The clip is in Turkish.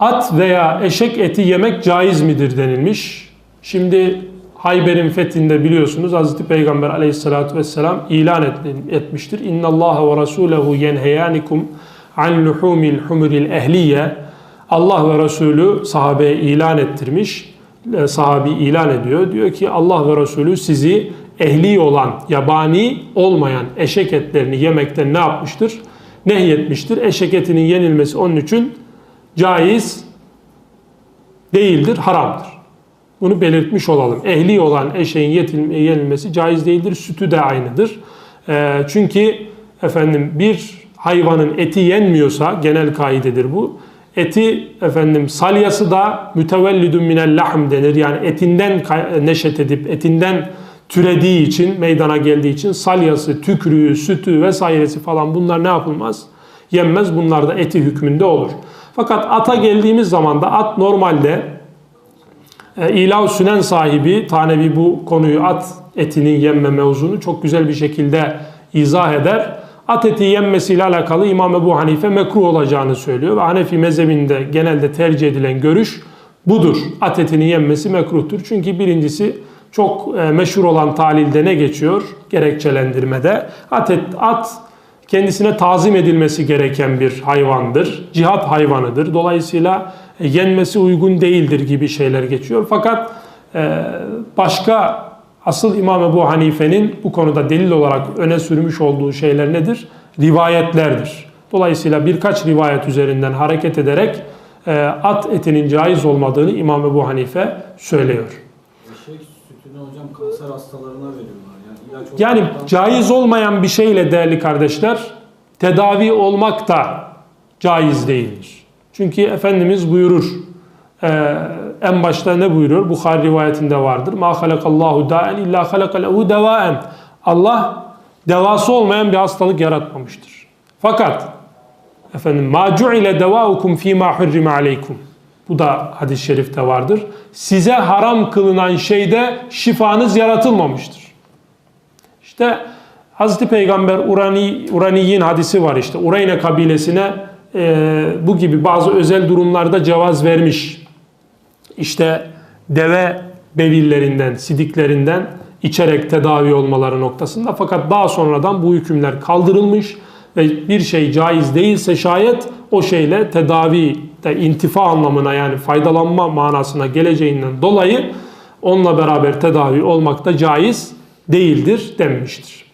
at veya eşek eti yemek caiz midir denilmiş. Şimdi Hayber'in fethinde biliyorsunuz Hazreti Peygamber aleyhissalatü vesselam ilan et- etmiştir. İnna Allah ve Rasuluhu yenheyanikum an luhumil humuril ehliye. Allah ve Resulü sahabeye ilan ettirmiş. E, Sahabi ilan ediyor. Diyor ki Allah ve Resulü sizi ehli olan, yabani olmayan eşek etlerini yemekten ne yapmıştır? Nehyetmiştir. Eşek etinin yenilmesi onun için caiz değildir, haramdır. Bunu belirtmiş olalım. Ehli olan eşeğin yenilmesi caiz değildir. Sütü de aynıdır. Ee, çünkü efendim bir hayvanın eti yenmiyorsa genel kaidedir bu. Eti efendim salyası da mütevellidun minel lahm denir. Yani etinden neşet edip etinden türediği için, meydana geldiği için salyası, tükrüğü, sütü vesairesi falan bunlar ne yapılmaz? Yenmez. Bunlar da eti hükmünde olur. Fakat ata geldiğimiz zaman da at normalde e, İlav Sünen sahibi Tanevi bu konuyu at etinin yenme mevzunu çok güzel bir şekilde izah eder. At eti yenmesiyle alakalı İmam Ebu Hanife mekruh olacağını söylüyor ve Hanefi mezhebinde genelde tercih edilen görüş budur. At etinin yenmesi mekruhtur. Çünkü birincisi çok e, meşhur olan talilde ne geçiyor? Gerekçelendirmede. At, et, at kendisine tazim edilmesi gereken bir hayvandır. Cihat hayvanıdır. Dolayısıyla e, yenmesi uygun değildir gibi şeyler geçiyor. Fakat e, başka asıl İmam Ebu Hanife'nin bu konuda delil olarak öne sürmüş olduğu şeyler nedir? Rivayetlerdir. Dolayısıyla birkaç rivayet üzerinden hareket ederek e, at etinin caiz olmadığını İmam Ebu Hanife söylüyor. Eşek sütünü hocam kanser hastalarına veriyorlar. Yani, caiz olmayan bir şeyle değerli kardeşler tedavi olmak da caiz değildir. Çünkü Efendimiz buyurur e, en başta ne buyuruyor? Bukhari rivayetinde vardır. Ma halakallahu da'en illa halaka lehu devaen. Allah devası olmayan bir hastalık yaratmamıştır. Fakat efendim ma cu'ile devaukum fi ma hurrime aleykum. Bu da hadis-i şerifte vardır. Size haram kılınan şeyde şifanız yaratılmamıştır. İşte Hazreti Peygamber Urani, Uraniyin hadisi var işte. Ureyne kabilesine e, bu gibi bazı özel durumlarda cevaz vermiş. İşte deve bevillerinden, sidiklerinden içerek tedavi olmaları noktasında. Fakat daha sonradan bu hükümler kaldırılmış ve bir şey caiz değilse şayet o şeyle tedavi de intifa anlamına yani faydalanma manasına geleceğinden dolayı onunla beraber tedavi olmak da caiz değildir denmiştir.